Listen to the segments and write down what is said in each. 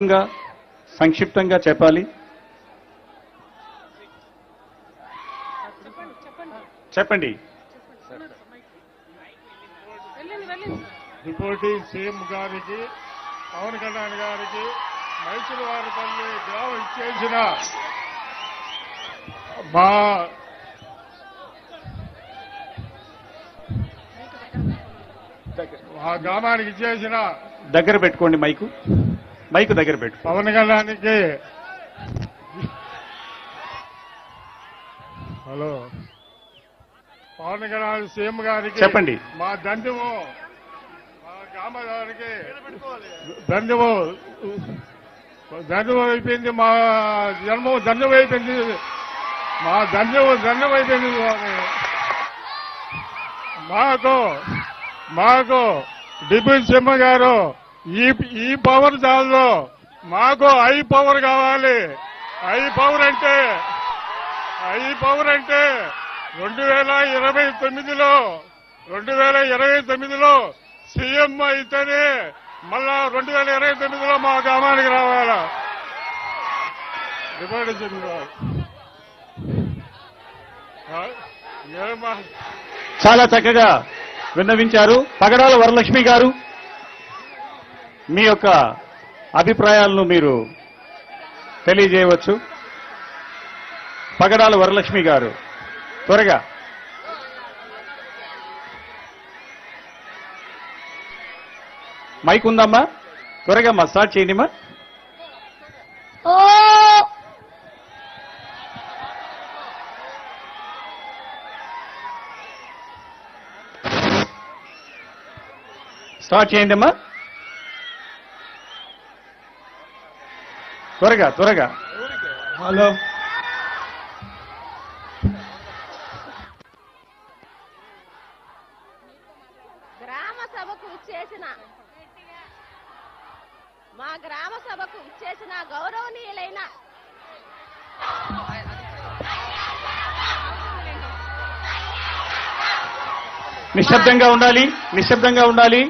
సంక్షిప్తంగా సంక్షిప్తంగా చెప్పాలి. చెప్పండి. డిప్యూటీ సీఎం గారికి పవన్ కళ్యాణ్ గారికి మైసూరు వారిపల్లి గ్రామం ఇచ్చేసిన మా మా గ్రామానికి ఇచ్చేసిన దగ్గర పెట్టుకోండి మైకు. మైకు దగ్గర పెట్టు పవన్ కళ్యాణ్కి హలో పవన్ కళ్యాణ్ సీఎం గారికి చెప్పండి. మా దండము మా గ్రామ గారికి దండము దండం అయిపోయింది మా జన్మం దండం అయిపోయింది మా దండం దండం అయిపోయింది. మాకు మాకు డిప్యూటీ సీఎం గారు ఈ ఈ పవర్ దానిలో మాకు ఐ పవర్ కావాలి. ఐ పవర్ అంటే ఐ పవర్ అంటే రెండు వేల ఇరవై తొమ్మిదిలో రెండు వేల ఇరవై తొమ్మిదిలో సీఎం అయితేనే మళ్ళా రెండు వేల ఇరవై తొమ్మిదిలో మా గ్రామానికి రావాలా? డిమాండ్ చాలా చక్కగా విన్నవించారు. పగడాల వరలక్ష్మి గారు మీ యొక్క అభిప్రాయాలను మీరు తెలియజేయవచ్చు. పగడాల వరలక్ష్మి గారు త్వరగా. మైక్ ఉందమ్మా? త్వరగా మా స్టార్ట్ చేయండిమా ఓ! స్టార్ట్ చేయండి అమ్మా త్వరగా త్వరగా. హలో. గ్రామ సభకు ఇచ్చేసిన మా గ్రామ సభకు ఇచ్చేసిన గౌరవనీయులైన నిశ్శబ్దంగా ఉండాలి నిశ్శబ్దంగా ఉండాలి.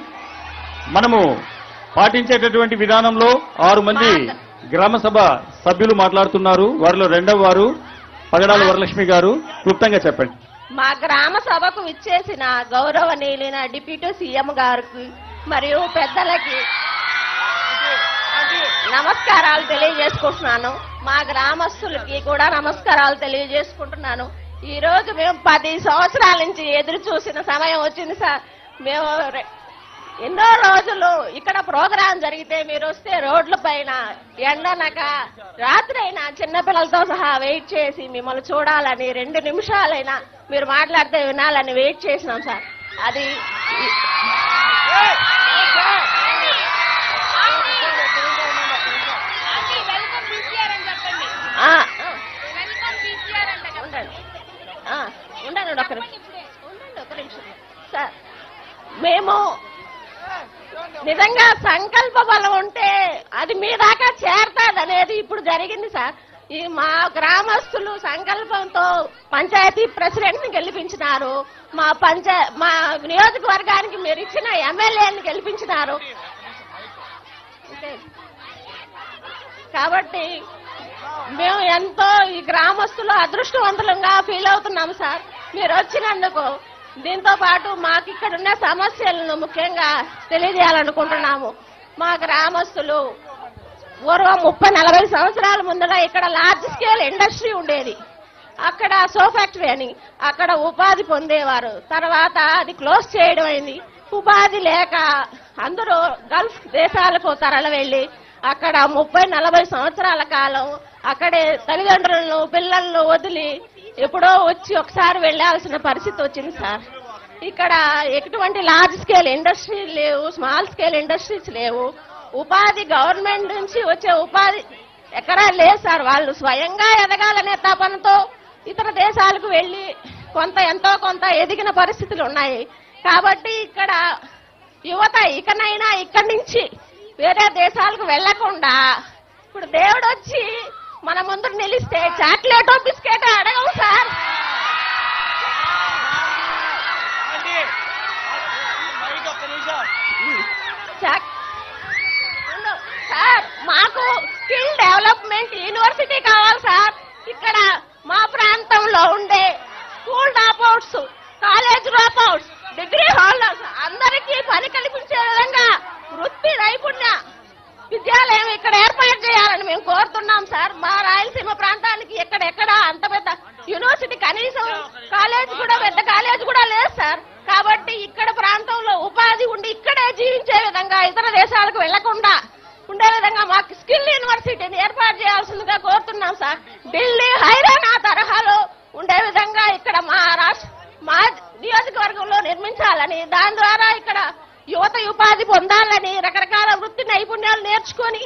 మనము పాటించేటటువంటి విధానంలో ఆరు మంది గ్రామసభ సభ్యులు మాట్లాడుతున్నారు. వారిలో రెండవ వారు పగడాల వరలక్ష్మి గారు. క్లుప్తంగా చెప్పండి. మా గ్రామ సభకు ఇచ్చేసిన గౌరవనీయులైన డిప్యూటీ సీఎం గారికి మరియు పెద్దలకి నమస్కారాలు తెలియజేసుకుంటున్నాను. మా గ్రామస్తులకి కూడా నమస్కారాలు తెలియజేసుకుంటున్నాను. ఈ రోజు మేము పది సంవత్సరాల నుంచి ఎదురు చూసిన సమయం వచ్చింది సార్. మేము ఎన్నో రోజులు ఇక్కడ ప్రోగ్రాం జరిగితే మీరు వస్తే రోడ్ల పైన ఎండనక రాత్రి అయినా చిన్నపిల్లలతో సహా వెయిట్ చేసి మిమ్మల్ని చూడాలని రెండు నిమిషాలైనా మీరు మాట్లాడితే వినాలని వెయిట్ చేసినాం సార్. అది ఉండండి ఉండండి ఒక నిమిషం. సార్ మేము నిజంగా సంకల్ప బలం ఉంటే అది మీ దాకా చేరతాది అనేది ఇప్పుడు జరిగింది సార్. ఈ మా గ్రామస్తులు సంకల్పంతో పంచాయతీ ప్రెసిడెంట్ని గెలిపించినారు. మా పంచా మా నియోజకవర్గానికి మీరు ఇచ్చిన ఎమ్మెల్యేని గెలిపించినారు. కాబట్టి మేము ఎంతో ఈ గ్రామస్తులు అదృష్టవంతులంగా ఫీల్ అవుతున్నాం సార్. మీరు వచ్చినందుకు దీంతో పాటు మాకు ఇక్కడ ఉన్న సమస్యలను ముఖ్యంగా తెలియజేయాలనుకుంటున్నాము. మా గ్రామస్తులు పూర్వం ముప్పై నలభై సంవత్సరాల ముందర ఇక్కడ లార్జ్ స్కేల్ ఇండస్ట్రీ ఉండేది. అక్కడ సో ఫ్యాక్టరీ అని అక్కడ ఉపాధి పొందేవారు. తర్వాత అది క్లోజ్ చేయడం అయింది. ఉపాధి లేక అందరూ గల్ఫ్ దేశాలకు తరలి వెళ్ళి అక్కడ ముప్పై నలభై సంవత్సరాల కాలం అక్కడే తల్లిదండ్రులను పిల్లలను వదిలి ఎప్పుడో వచ్చి ఒకసారి వెళ్ళాల్సిన పరిస్థితి వచ్చింది సార్. ఇక్కడ ఎటువంటి లార్జ్ స్కేల్ ఇండస్ట్రీ లేవు స్మాల్ స్కేల్ ఇండస్ట్రీస్ లేవు. ఉపాధి గవర్నమెంట్ నుంచి వచ్చే ఉపాధి ఎక్కడా లేదు సార్. వాళ్ళు స్వయంగా ఎదగాలనే తపనతో ఇతర దేశాలకు వెళ్ళి కొంత ఎంతో కొంత ఎదిగిన పరిస్థితులు ఉన్నాయి. కాబట్టి ఇక్కడ యువత ఇకనైనా ఇక్కడి నుంచి వేరే దేశాలకు వెళ్ళకుండా ఇప్పుడు దేవుడు వచ్చి మన ముందు నిలిస్తే చాక్లెటో బిస్కెట్ అడగవు సార్ చాక్ ఉండు. సార్ మాకు స్కిల్ డెవలప్మెంట్ యూనివర్సిటీ కావాలి సార్ ఇక్కడ మా ప్రాంతంలో ఉండే school dropouts college dropouts degree holders అందరికీ పని కల్పించే విధంగా వృత్తి నైపుణ్య విద్యాలయం ఇక్కడ ఏర్పాటు చేయాలని మేము కోరుతున్నాం సార్. మా రాయలసీమ ప్రాంతానికి ఎక్కడెక్కడ అంత పెద్ద యూనివర్సిటీ కనీసం కాలేజ్ కూడా పెద్ద కాలేజ్ కూడా లేదు సార్. కాబట్టి ఇక్కడ ప్రాంతంలో ఉపాధి ఉండి ఇక్కడే జీవించే విధంగా ఇతర దేశాలకు వెళ్ళకుండా ఉండే విధంగా మాకు స్కిల్ యూనివర్సిటీని ఏర్పాటు చేయాల్సిందిగా కోరుతున్నాం సార్. ఢిల్లీ హైరానా తరహాలో ఉండే విధంగా ఇక్కడ మా రాష్ట్ర మా నియోజకవర్గంలో నిర్మించాలని దాని ద్వారా ఇక్కడ యువత ఉపాధి పొందాలని రకరకాల నైపుణ్యాలు నేర్చుకొని